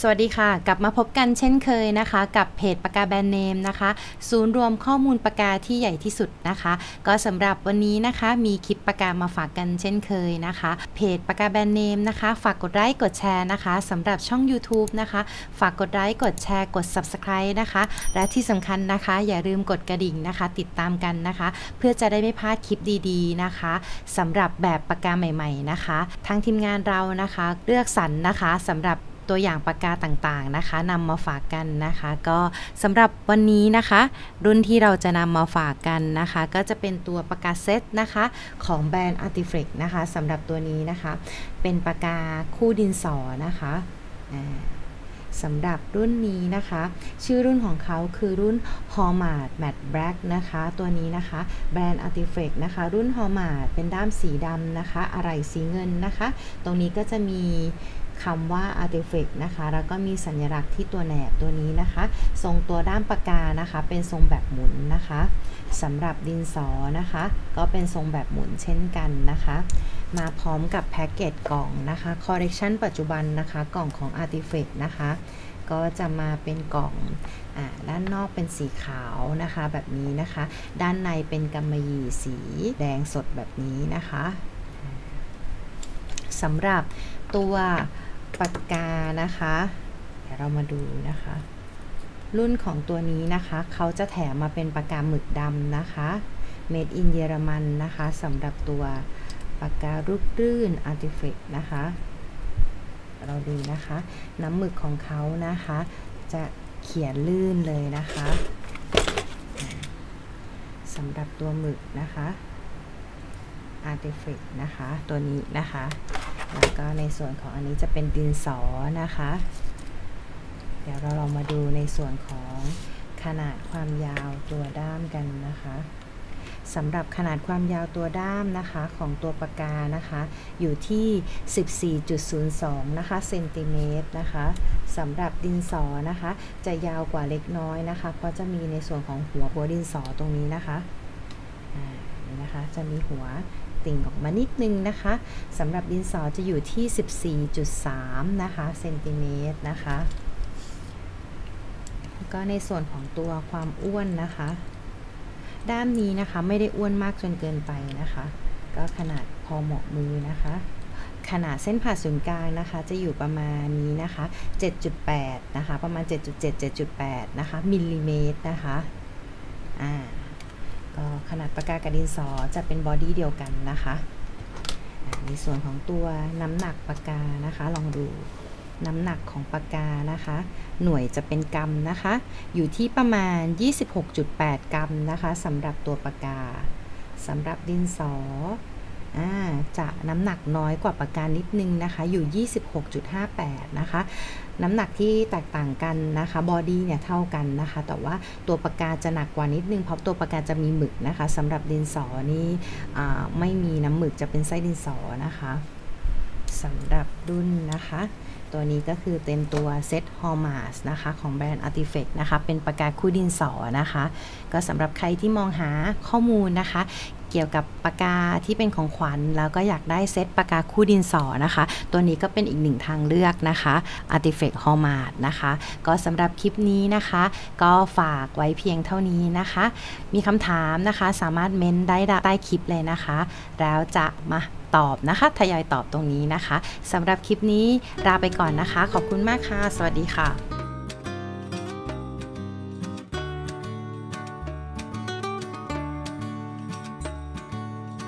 สวัสดีค่ะ กลับมาพบกันเช่นเคยนะคะ กับเพจปากกาแบรนด์เนมนะคะ ศูนย์รวมข้อมูลปากกาที่ใหญ่ที่สุดนะคะ ก็สำหรับวันนี้นะคะ มีคลิปปากกามาฝากกันเช่นเคยนะคะ เพจปากกาแบรนด์เนมนะคะ ฝากกดไลค์กดแชร์นะคะสำหรับช่อง YouTube นะคะ ฝากกดไลค์กดแชร์กด Subscribe นะคะ และที่สำคัญนะคะ อย่าลืมกดกระดิ่งนะคะ ติดตามกันนะคะ เพื่อจะได้ไม่พลาดคลิปดีๆนะคะสำหรับแบบปากกาใหม่ ๆนะคะ ทางทีมงานเรานะคะ เลือกสรรนะคะสำหรับ ตัวอย่างปากกาต่างๆนะคะนำมาฝากกันนะคะ ก็สำหรับวันนี้นะคะ รุ่นที่เราจะนำมาฝากกันนะคะ ก็จะเป็นตัวปากกาเซตนะคะของแบรนด์ Artiflex นะคะสำหรับตัวนี้นะคะ เป็นปากกาคู่ดินสอนะคะสำหรับรุ่นนี้นะคะ ชื่อรุ่นของเขาคือรุ่น Hallmark Matte Black นะคะ ตัวนี้นะคะ แบรนด์ Artiflex นะคะ รุ่น Hallmark เป็นด้ามสีดำนะคะ อะไรสีเงินนะคะ ตรงนี้ก็จะมี คำว่า Artiflex นะคะ แล้วก็มีสัญลักษณ์ที่ตัวแหนบตัวนี้นะคะ ทรงตัวด้ามปากกานะคะ เป็นทรงแบบหมุนนะคะสำหรับดินสอนะคะ ก็เป็นทรงแบบหมุนเช่นกันนะคะ มาพร้อมกับแพ็กเกจกล่องนะคะคอร์เรคชันปัจจุบันนะคะ กล่องของ Artiflex นะคะ ก็จะมาเป็นกล่องอด้านนอกเป็นสีขาวนะคะ แบบนี้นะคะ ด้านในเป็นกำมะหยี่สีแดงสดแบบนี้นะคะสำหรับตัว ปากกานะคะ เดี๋ยวเรามาดูนะคะ รุ่นของตัวนี้นะคะ เขาจะแถมมาเป็นปากกาหมึกดำนะคะ Made in เยอรมันนะคะสำหรับตัวปากการูปรื่น Artifact นะคะ เราดูนะคะ น้ำหมึกของเขานะคะ จะเขียนลื่นเลยนะคะสำหรับตัวหมึกนะคะ Artifact นะคะ ตัวนี้นะคะ แล้วก็ในส่วนของอันนี้จะเป็นดินสอนะคะ เดี๋ยวเราลองมาดูในส่วนของขนาดความยาวตัวด้ามกันนะคะสำหรับขนาดความยาวตัวด้ามนะคะของตัวปากกานะคะ อยู่ที่ 14.02 นะคะเซนติเมตรนะคะสำหรับดินสอนะคะ จะยาวกว่าเล็กน้อยนะคะ เพราะจะมีในส่วนของหัวหัวดินสอตรงนี้นะคะนี่นะคะ จะมีหัว ติ่งออกมานิดนึงนะคะสำหรับดินสอจะอยู่ที่ 14.3 นะคะเซนติเมตรนะคะก็ในส่วนของตัวความอ้วนนะคะ ด้ามนี้นะคะไม่ได้อ้วนมากจนเกินไปนะคะ ก็ขนาดพอเหมาะมือนะคะขนาดเส้นผ่าศูนย์กลางนะคะจะอยู่ประมาณนี้นะคะ 7.8 นะคะ ประมาณ 7.7 7.8 นะคะมิลลิเมตรนะคะ อ่า นาดปากกากระดินสอจะเป็นบอดี้เดียวกันนะคะในส่วนของตัวน้ำหนักปากกานะคะ ลองดูน้ำหนักของปากกานะคะ หน่วยจะเป็นกรัมนะคะ อยู่ที่ประมาณ 26.8 กรัมนะคะสำหรับตัวปากกาสำหรับดินสอ จะน้ำหนักน้อยกว่าปากกานิดนึงนะคะ อยู่ 26.58 นะคะ น้ำหนักที่แตกต่างกันนะคะ บอดี้เนี่ยเท่ากันนะคะ แต่ว่าตัวปากกาจะหนักกว่านิดนึง เพราะตัวปากกาจะมีหมึกนะคะสำหรับดินสอนี่ไม่มีน้ำหมึกจะเป็นไส้ดินสอนะคะสำหรับรุ่นนะคะ ตัวนี้ก็คือเต็มตัวเซตฮอร์มาสนะคะ ของแบรนด์ Artifex นะคะ เป็นปากกาคู่ดินสอนะคะ ก็สำหรับใครที่มองหาข้อมูลนะคะ เกี่ยวกับปากกาที่เป็นของขวัญ แล้วก็อยากได้เซตปากกาคู่ดินสอนะคะ ตัวนี้ก็เป็นอีกหนึ่งทางเลือกนะคะ Artifex h o l m a r k นะคะ ก็สำหรับคลิปนี้นะคะ ก็ฝากไว้เพียงเท่านี้นะคะ มีคำถามนะคะสามารถเม้นได้ใต้คลิปเลยนะคะ แล้วจะมาตอบนะคะทยอยตอบตรงนี้นะคะสำหรับคลิปนี้ลาไปก่อนนะคะ ขอบคุณมากค่ะ สวัสดีค่ะ